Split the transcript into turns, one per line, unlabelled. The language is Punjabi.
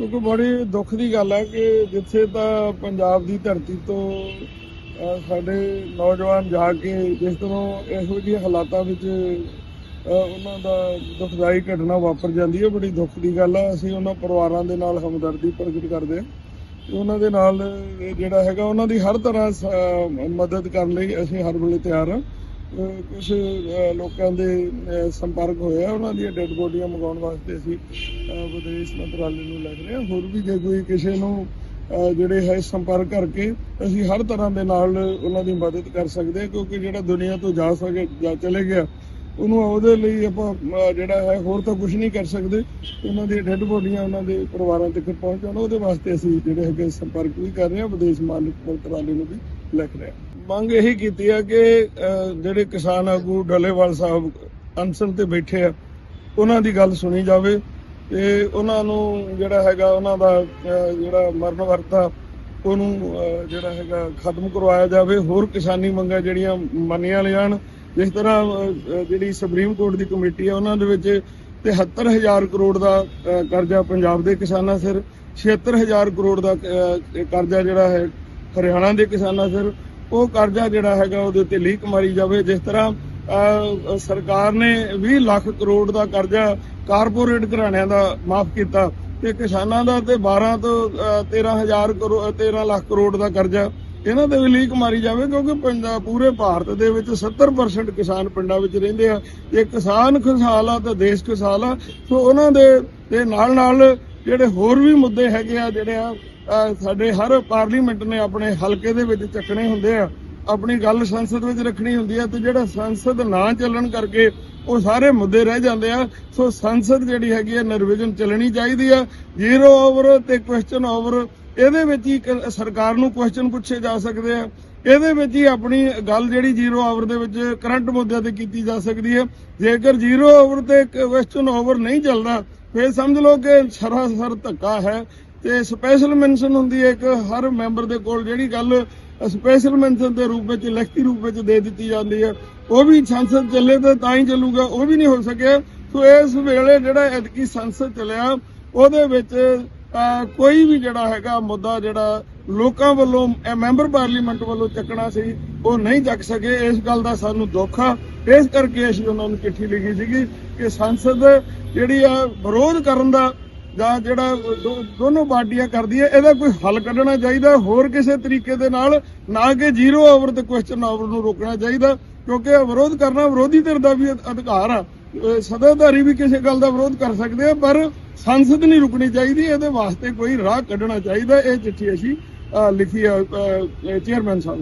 ਕਿਉਂਕਿ ਬੜੀ ਦੁੱਖ ਦੀ ਗੱਲ ਹੈ ਕਿ ਜਿੱਥੇ ਤਾਂ ਪੰਜਾਬ ਦੀ ਧਰਤੀ ਤੋਂ ਸਾਡੇ ਨੌਜਵਾਨ ਜਾ ਕੇ ਜਿਸ ਤਰ੍ਹਾਂ ਇਹੋ ਜਿਹੇ ਹਾਲਾਤਾਂ ਵਿੱਚ ਉਹਨਾਂ ਦਾ ਦੁਖਦਾਈ ਘਟਨਾ ਵਾਪਰ ਜਾਂਦੀ ਹੈ ਬੜੀ ਦੁੱਖ ਦੀ ਗੱਲ ਹੈ। ਅਸੀਂ ਉਹਨਾਂ ਪਰਿਵਾਰਾਂ ਦੇ ਨਾਲ ਹਮਦਰਦੀ ਪ੍ਰਗਟ ਕਰਦੇ ਹਾਂ ਤੇ ਉਹਨਾਂ ਦੇ ਨਾਲ ਜਿਹੜਾ ਹੈਗਾ, ਉਹਨਾਂ ਦੀ ਹਰ ਤਰ੍ਹਾਂ ਮਦਦ ਕਰਨ ਲਈ ਅਸੀਂ ਹਰ ਵੇਲੇ ਤਿਆਰ ਹਾਂ। ਕੁਝ ਲੋਕਾਂ ਦੇ ਸੰਪਰਕ ਹੋਇਆ, ਉਹਨਾਂ ਦੀਆਂ ਡੈੱਡ ਬੋਡੀਆਂ ਮੰਗਾਉਣ ਵਾਸਤੇ ਅਸੀਂ ਵਿਦੇਸ਼ ਮੰਤਰਾਲੇ ਨੂੰ ਲਿਖ ਰਹੇ ਹਾਂ। ਹੋਰ ਵੀ ਜੇ ਕੋਈ ਕਿਸੇ ਨੂੰ ਜਿਹੜੇ ਹੈ ਸੰਪਰਕ ਕਰਕੇ, ਅਸੀਂ ਹਰ ਤਰ੍ਹਾਂ ਦੇ ਨਾਲ ਉਹਨਾਂ ਦੀ ਮਦਦ ਕਰ ਸਕਦੇ ਹਾਂ, ਕਿਉਂਕਿ ਜਿਹੜਾ ਦੁਨੀਆ ਤੋਂ ਜਾ ਸਕੇ, ਜਾਂ ਚਲੇ ਗਿਆ, ਉਹਨੂੰ ਉਹਦੇ ਲਈ ਆਪਾਂ ਜਿਹੜਾ ਹੈ, ਹੋਰ ਤਾਂ ਕੁਝ ਨਹੀਂ ਕਰ ਸਕਦੇ। ਉਹਨਾਂ ਦੀ ਡੈੱਡ ਬੋਡੀਆਂ ਉਹਨਾਂ ਦੇ ਪਰਿਵਾਰਾਂ ਤੱਕ ਪਹੁੰਚਾਉਣ, ਉਹਦੇ ਵਾਸਤੇ ਅਸੀਂ ਜਿਹੜੇ ਹੈਗੇ ਸੰਪਰਕ ਵੀ ਕਰ ਰਹੇ ਹਾਂ, ਵਿਦੇਸ਼ ਮਾਲਕ ਮੰਤਰਾਲੇ ਨੂੰ ਵੀ ਲਿਖ ਰਹੇ ਹਾਂ। ਮੰਗ ਇਹੀ ਕੀਤੀ ਹੈ ਕਿ ਜਿਹੜੇ ਕਿਸਾਨ ਆਗੂ ਡੱਲੇਵਾਲ ਸਾਹਿਬ ਅਨਸ਼ਨ ਤੇ ਬੈਠੇ ਆ, ਉਹਨਾਂ ਦੀ ਗੱਲ ਸੁਣੀ ਜਾਵੇ ਤੇ ਉਹਨਾਂ ਨੂੰ ਜਿਹੜਾ ਹੈਗਾ, ਉਹਨਾਂ ਦਾ ਜਿਹੜਾ ਮਰਨ ਵਰਤਾ ਉਹਨੂੰ ਜਿਹੜਾ ਹੈਗਾ ਖਤਮ ਕਰਵਾਇਆ ਜਾਵੇ। ਹੋਰ ਕਿਸਾਨੀ ਮੰਗਾਂ ਜਿਹੜੀਆਂ ਮੰਨੀਆਂ ਜਾਣ ਜਿਸ ਤਰ੍ਹਾਂ ਜਿਹੜੀ ਸੁਪਰੀਮ ਕੋਰਟ ਦੀ ਕਮੇਟੀ ਹੈ ਉਹਨਾਂ ਦੇ ਵਿੱਚ 73000 ਕਰੋੜ ਦਾ ਕਰਜ਼ਾ ਪੰਜਾਬ ਦੇ ਕਿਸਾਨਾਂ ਸਿਰ 76000 ਕਰੋੜ ਦਾ ਕਰਜ਼ਾ ਜਿਹੜਾ ਹੈ, ਹਰਿਆਣਾ ਦੇ ਕਿਸਾਨਾਂ ਸਿਰ ਉਹ ਕਰਜ਼ਾ ਜਿਹੜਾ ਹੈਗਾ ਉਹਦੇ ਉੱਤੇ ਲੀਕ ਮਾਰੀ ਜਾਵੇ। ਜਿਸ ਤਰ੍ਹਾਂ ਸਰਕਾਰ ਨੇ 20 ਲੱਖ ਕਰੋੜ ਦਾ ਕਰਜ਼ਾ ਕਾਰਪੋਰੇਟ ਘਰਾਣਿਆਂ ਦਾ ਮਾਫ ਕੀਤਾ ਤੇ ਕਿਸਾਨਾਂ ਦਾ ਤੇ 12 ਤੋਂ ਅਹ, 13000 ਕਰੋੜ 13 ਲੱਖ ਕਰੋੜ ਦਾ ਕਰਜ਼ਾ ਇਹਨਾਂ ਤੇ ਵੀ ਲੀਕ ਮਾਰੀ ਜਾਵੇ ਕਿਉਂਕਿ ਪੰਜਾਬ ਪੂਰੇ ਭਾਰਤ ਦੇ ਵਿੱਚ 70% ਕਿਸਾਨ ਪਿੰਡਾਂ ਵਿੱਚ ਰਹਿੰਦੇ ਆ। ਜੇ ਕਿਸਾਨ ਖੁਸ਼ਹਾਲ ਆ ਤਾਂ ਦੇਸ਼ ਖੁਸ਼ਹਾਲ ਆ। ਸੋ ਉਹਨਾਂ ਦੇ ਦੇ ਨਾਲ ਨਾਲ ਜਿਹੜੇ ਹੋਰ ਵੀ ਮੁੱਦੇ ਹੈਗੇ ਆ ਜਿਹੜੇ ਆ ਸਾਡੇ ਹਰ ਪਾਰਲੀਮੈਂਟ ਨੇ ਆਪਣੇ ਹਲਕੇ ਦੇ ਵਿੱਚ ਚੱਕਣੇ ਹੁੰਦੇ ਆ, ਆਪਣੀ ਗੱਲ ਸੰਸਦ ਵਿੱਚ ਰੱਖਣੀ ਹੁੰਦੀ ਹੈ ਤੇ ਜਿਹੜਾ ਸੰਸਦ ਨਾ ਚੱਲਣ ਕਰਕੇ ਉਹ ਸਾਰੇ ਮੁੱਦੇ ਰਹਿ ਜਾਂਦੇ ਆ। ਸੋ ਸੰਸਦ ਜਿਹੜੀ ਹੈਗੀ ਹੈ ਨਿਰਵਿਘਨ ਚੱਲਣੀ ਚਾਹੀਦੀ ਆ, ਜ਼ੀਰੋ ਓਵਰ ਤੇ ਕੁਐਸਚਨ ਓਵਰ, ਇਹਦੇ ਵਿੱਚ ਹੀ ਸਰਕਾਰ ਨੂੰ ਕੁਐਸਚਨ ਪੁੱਛੇ ਜਾ ਸਕਦੇ ਆ। ਇਹਦੇ ਵਿੱਚ ਹੀ ਆਪਣੀ ਗੱਲ ਜਿਹੜੀ ਜ਼ੀਰੋ ਓਵਰ ਦੇ ਵਿੱਚ ਕਰੰਟ ਮੁੱਦਿਆਂ ਤੇ ਕੀਤੀ ਜਾ ਸਕਦੀ ਹੈ ਜੇਕਰ ਜ਼ੀਰੋ ਓਵਰ ਤੇ ਕੁਐਸਚਨ ਓਵਰ ਨਹੀਂ ਚੱਲਦਾ, ਫਿਰ ਸਮਝ ਲਓ ਕਿ ਸਰਾਸਰ ਧੱਕਾ ਹੈ। ਤੇ ਸਪੈਸ਼ਲ ਮੈਂਸ਼ਨ ਹੁੰਦੀ ਹੈ ਇੱਕ, ਹਰ ਮੈਂਬਰ ਦੇ ਕੋਲ ਜਿਹੜੀ ਗੱਲ ਸਪੈਸ਼ਲ ਮੈਂਸ਼ਨ ਦੇ ਰੂਪ ਵਿੱਚ, ਲਿਖਤੀ ਰੂਪ ਵਿੱਚ ਦੇ ਦਿੱਤੀ ਜਾਂਦੀ ਹੈ। ਉਹ ਵੀ ਸੰਸਦ ਚੱਲੇ ਤੇ ਤਾਂ ਹੀ ਚੱਲੂਗਾ, ਉਹ ਵੀ ਨਹੀਂ ਹੋ ਸਕਿਆ। ਸੋ ਇਸ ਵੇਲੇ ਜਿਹੜਾ ਐਤਕੀ ਸੰਸਦ ਚੱਲਿਆ, ਉਹਦੇ ਵਿੱਚ ਕੋਈ ਵੀ ਜਿਹੜਾ ਹੈਗਾ ਮੁੱਦਾ ਜਿਹੜਾ ਲੋਕਾਂ ਵੱਲੋਂ ਮੈਂਬਰ ਪਾਰਲੀਮੈਂਟ ਵੱਲੋਂ ਚੱਕਣਾ ਸੀ, ਉਹ ਨਹੀਂ ਚੱਕ ਸਕੇ। ਇਸ ਗੱਲ ਦਾ ਸਾਨੂੰ ਦੁੱਖ ਆ। ਇਸ ਕਰਕੇ ਅਸੀਂ ਉਹਨਾਂ ਨੂੰ ਚਿੱਠੀ ਲਿਖੀ ਸੀਗੀ ਕਿ ਸੰਸਦ ਜਿਹੜੀ ਆ, ਵਿਰੋਧ ਕਰਨ ਦਾ ਜਾਂ ਜਿਹੜਾ ਦੋ- ਦੋਨੋਂ ਪਾਰਟੀਆਂ ਕਰਦੀਆਂ, ਇਹਦਾ ਕੋਈ ਹੱਲ ਕੱਢਣਾ ਚਾਹੀਦਾ, ਹੋਰ ਕਿਸੇ ਤਰੀਕੇ ਦੇ ਨਾਲ ਨਾ ਕਿ ਜ਼ੀਰੋ ਓਵਰ ਤੇ ਕੁਐਸਚਨ ਓਵਰ ਨੂੰ ਰੋਕਣਾ ਚਾਹੀਦਾ, ਕਿਉਂਕਿ ਵਿਰੋਧ ਕਰਨਾ ਵਿਰੋਧੀ ਧਿਰ ਦਾ ਵੀ ਅਧਿਕਾਰ ਆ ਸਦਾਧਾਰੀ ਵੀ ਕਿਸੇ ਗੱਲ ਦਾ ਵਿਰੋਧ ਕਰ ਸਕਦੇ ਆ, ਪਰ ਸੰਸਦ ਨਹੀਂ ਰੁਕਣੀ ਚਾਹੀਦੀ, ਇਹਦੇ ਵਾਸਤੇ ਕੋਈ ਰਾਹ ਕੱਢਣਾ ਚਾਹੀਦਾ, ਇਹ ਚਿੱਠੀ ਅਸੀਂ ਲਿਖੀ ਆ ਚੇਅਰਮੈਨ ਸਾਹਿਬ ਨੂੰ।